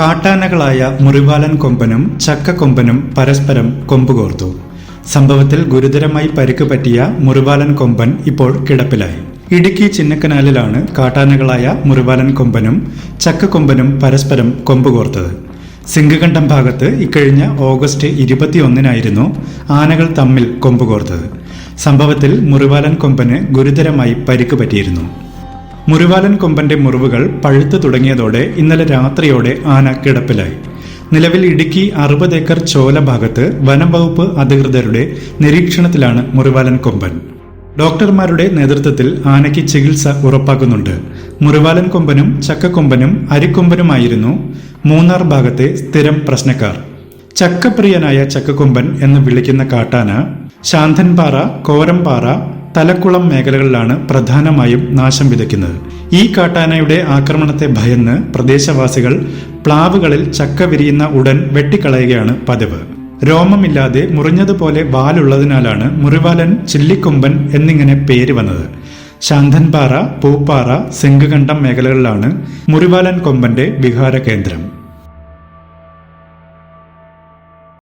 കാട്ടാനകളായ മുറിവാലൻ കൊമ്പനും ചക്ക കൊമ്പനും പരസ്പരം കൊമ്പുകോർത്തു സംഭവത്തിൽ ഗുരുതരമായി പരിക്ക് പറ്റിയ മുറിവാലൻ കൊമ്പൻ ഇപ്പോൾ കിടപ്പിലായി. ഇടുക്കി ചിന്നക്കനാലിലാണ് കാട്ടാനകളായ മുറിവാലൻ കൊമ്പനും ചക്ക കൊമ്പനും പരസ്പരം കൊമ്പുകോർത്തത് സിംഗകണ്ഠം ഭാഗത്ത് ഇക്കഴിഞ്ഞ ഓഗസ്റ്റ് ഇരുപത്തിയൊന്നിനായിരുന്നു ആനകൾ തമ്മിൽ കൊമ്പുകോർത്തത് സംഭവത്തിൽ മുറിവാലൻ കൊമ്പന് ഗുരുതരമായി പരിക്ക് പറ്റിയിരുന്നു. മുറിവാലൻ കൊമ്പന്റെ മുറിവുകൾ പഴുത്തു തുടങ്ങിയതോടെ ഇന്നലെ രാത്രിയോടെ ആന കിടപ്പിലായി. നിലവിൽ ഇടുക്കി അറുപത് ഏക്കർ ചോല ഭാഗത്ത് വനം വകുപ്പ് അധികൃതരുടെ നിരീക്ഷണത്തിലാണ് മുറിവാലൻ കൊമ്പൻ. ഡോക്ടർമാരുടെ നേതൃത്വത്തിൽ ആനയ്ക്ക് ചികിത്സ ഉറപ്പാക്കുന്നുണ്ട്. മുറിവാലൻ കൊമ്പനും ചക്കക്കൊമ്പനും അരിക്കൊമ്പനുമായിരുന്നു മൂന്നാർ ഭാഗത്തെ സ്ഥിരം പ്രശ്നക്കാർ. ചക്കപ്രിയനായ ചക്കക്കൊമ്പൻ എന്ന് വിളിക്കുന്ന കാട്ടാന ശാന്തൻപാറ കോരംപാറ തലക്കുളം മേഖലകളിലാണ് പ്രധാനമായും നാശം വിതയ്ക്കുന്നത്. ഈ കാട്ടാനയുടെ ആക്രമണത്തെ ഭയന്ന് പ്രദേശവാസികൾ പ്ലാവുകളിൽ ചക്ക വിരിയുന്ന ഉടൻ വെട്ടിക്കളയുകയാണ് പതിവ്. രോമമില്ലാതെ മുറിഞ്ഞതുപോലെ വാലുള്ളതിനാലാണ് മുറിവാലൻ ചില്ലിക്കൊമ്പൻ എന്നിങ്ങനെ പേര് വന്നത്. ശാന്തൻപാറ പൂപ്പാറ സിംഗകണ്ഠം മേഖലകളിലാണ് മുറിവാലൻ കൊമ്പന്റെ വിഹാര കേന്ദ്രം